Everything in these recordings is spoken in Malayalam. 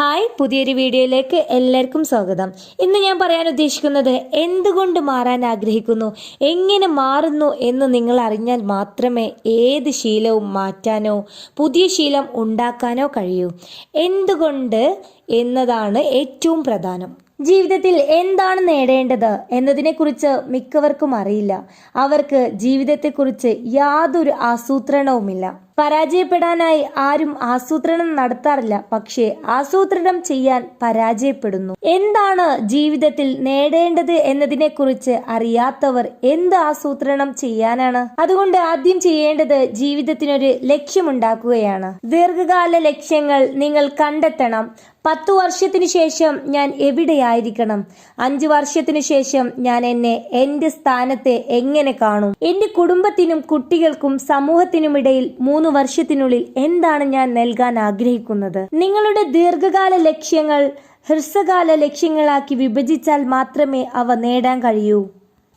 ഹായ് പുതിയൊരു വീഡിയോയിലേക്ക് എല്ലാവർക്കും സ്വാഗതം. ഇന്ന് ഞാൻ പറയാൻ ഉദ്ദേശിക്കുന്നത് എന്തുകൊണ്ട് മാറാൻ ആഗ്രഹിക്കുന്നു എങ്ങനെ മാറുന്നു എന്ന് നിങ്ങൾ അറിഞ്ഞാൽ മാത്രമേ ഏത് ശീലവും മാറ്റാനോ പുതിയ ശീലം ഉണ്ടാക്കാനോ കഴിയൂ. എന്തുകൊണ്ട് എന്നതാണ് ഏറ്റവും പ്രധാനം. ജീവിതത്തിൽ എന്താണ് നേടേണ്ടത് എന്നതിനെക്കുറിച്ച് മിക്കവർക്കും അറിയില്ല. അവർക്ക് ജീവിതത്തെക്കുറിച്ച് യാതൊരു ആസൂത്രണവുമില്ല. പരാജയപ്പെടാനായി ആരും ആസൂത്രണം നടത്താറില്ല. പക്ഷേ ആസൂത്രണം ചെയ്യാൻ പരാജയപ്പെടുന്നു. എന്താണ് ജീവിതത്തിൽ നേടേണ്ടത് എന്നതിനെക്കുറിച്ച് അറിയാത്തവർ എന്ത് ആസൂത്രണം ചെയ്യാനാണ്? അതുകൊണ്ട് ആദ്യം ചെയ്യേണ്ടത് ജീവിതത്തിനൊരു ലക്ഷ്യമുണ്ടാക്കുകയാണ്. ദീർഘകാല ലക്ഷ്യങ്ങൾ നിങ്ങൾ കണ്ടെത്തണം. പത്തു വർഷത്തിനു ശേഷം ഞാൻ എവിടെയായിരിക്കണം? അഞ്ചു വർഷത്തിനു ശേഷം ഞാൻ എന്നെ എന്റെ സ്ഥാനത്തെ എങ്ങനെ കാണും? എന്റെ കുടുംബത്തിനും കുട്ടികൾക്കും സമൂഹത്തിനുമിടയിൽ മൂന്ന് വർഷത്തിനുള്ളിൽ എന്താണ് ഞാൻ നൽകാൻ ആഗ്രഹിക്കുന്നത്? നിങ്ങളുടെ ദീർഘകാല ലക്ഷ്യങ്ങൾ ഹ്രസ്വകാല ലക്ഷ്യങ്ങളാക്കി വിഭജിച്ചാൽ മാത്രമേ അവ നേടാൻ കഴിയൂ.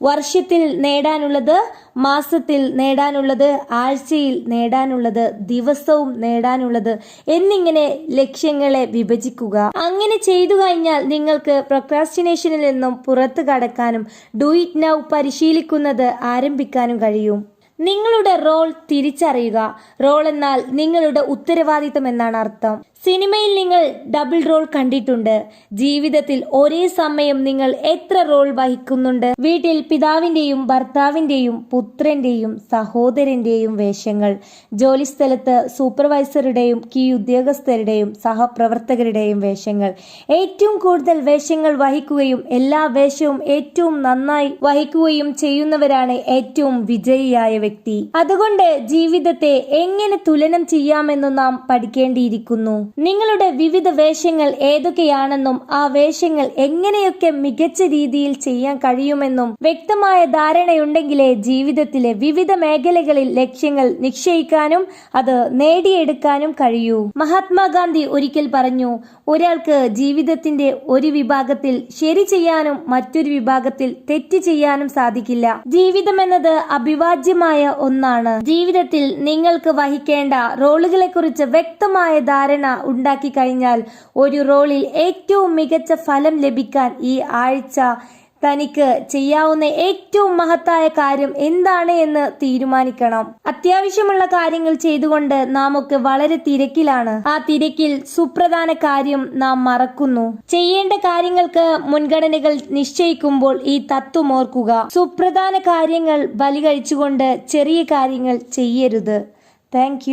വർഷത്തിൽ നേടാനുള്ളത് മാസത്തിൽ നേടാനുള്ളത് ആഴ്ചയിൽ നേടാനുള്ളത് ദിവസവും നേടാനുള്ളത് എന്നിങ്ങനെ ലക്ഷ്യങ്ങളെ വിഭജിക്കുക. അങ്ങനെ ചെയ്തു കഴിഞ്ഞാൽ നിങ്ങൾക്ക് പ്രൊക്രാസ്റ്റിനേഷനിൽ നിന്നും പുറത്തു കടക്കാനും ഡു ഇറ്റ് നൗ പരിശീലിക്കുന്നത് ആരംഭിക്കാനും കഴിയും. നിങ്ങളുടെ റോൾ തിരിച്ചറിയുക. റോൾ എന്നാൽ നിങ്ങളുടെ ഉത്തരവാദിത്തം എന്നാണ് അർത്ഥം. സിനിമയിൽ നിങ്ങൾ ഡബിൾ റോൾ കണ്ടിട്ടുണ്ട്. ജീവിതത്തിൽ ഒരേ സമയം നിങ്ങൾ എത്ര റോൾ വഹിക്കുന്നുണ്ട്? വീട്ടിൽ പിതാവിന്റെയും ഭർത്താവിന്റെയും പുത്രന്റെയും സഹോദരന്റെയും വേഷങ്ങൾ ജോലിസ്ഥലത്ത് സൂപ്പർവൈസറുടെയും കീ ഉദ്യോഗസ്ഥരുടെയും സഹപ്രവർത്തകരുടെയും വേഷങ്ങൾ. ഏറ്റവും കൂടുതൽ വേഷങ്ങൾ വഹിക്കുകയും എല്ലാ വേഷവും ഏറ്റവും നന്നായി വഹിക്കുകയും ചെയ്യുന്നവരാണ് ഏറ്റവും വിജയിയായ വ്യക്തി. അതുകൊണ്ട് ജീവിതത്തെ എങ്ങനെ തുലനം ചെയ്യാമെന്ന് നാം പഠിക്കേണ്ടിയിരിക്കുന്നു. നിങ്ങളുടെ വിവിധ വേഷങ്ങൾ ഏതൊക്കെയാണെന്നും ആ വേഷങ്ങൾ എങ്ങനെയൊക്കെ മികച്ച രീതിയിൽ ചെയ്യാൻ കഴിയുമെന്നും വ്യക്തമായ ധാരണയുണ്ടെങ്കിലേ ജീവിതത്തിലെ വിവിധ മേഖലകളിൽ ലക്ഷ്യങ്ങൾ നിശ്ചയിക്കാനും അത് നേടിയെടുക്കാനും കഴിയൂ. മഹാത്മാഗാന്ധി ഒരിക്കൽ പറഞ്ഞു ഒരാൾക്ക് ജീവിതത്തിന്റെ ഒരു വിഭാഗത്തിൽ ശരി ചെയ്യാനും മറ്റൊരു വിഭാഗത്തിൽ തെറ്റ് ചെയ്യാനും സാധിക്കില്ല. ജീവിതം എന്നത് അഭിവാജ്യമായ ഒന്നാണ്. ജീവിതത്തിൽ നിങ്ങൾക്ക് വഹിക്കേണ്ട റോളുകളെക്കുറിച്ച് വ്യക്തമായ ധാരണ ഉണ്ടാക്കി കഴിഞ്ഞാൽ ഒരു റോളിൽ ഏറ്റവും മികച്ച ഫലം ലഭിക്കാൻ ഈ ആഴ്ച തനിക്ക് ചെയ്യാവുന്ന ഏറ്റവും മഹത്തായ കാര്യം എന്താണ് എന്ന് തീരുമാനിക്കണം. അത്യാവശ്യമുള്ള കാര്യങ്ങൾ ചെയ്തുകൊണ്ട് ഒക്കെ വളരെ തിരക്കിലാണ്. ആ തിരക്കിൽ സുപ്രധാന കാര്യം നാം മറക്കുന്നു. ചെയ്യേണ്ട കാര്യങ്ങൾക്ക് മുൻഗണനകൾ നിശ്ചയിക്കുമ്പോൾ ഈ തത്വം ഓർക്കുക. സുപ്രധാന കാര്യങ്ങൾ ബലി ചെറിയ കാര്യങ്ങൾ ചെയ്യരുത്. താങ്ക്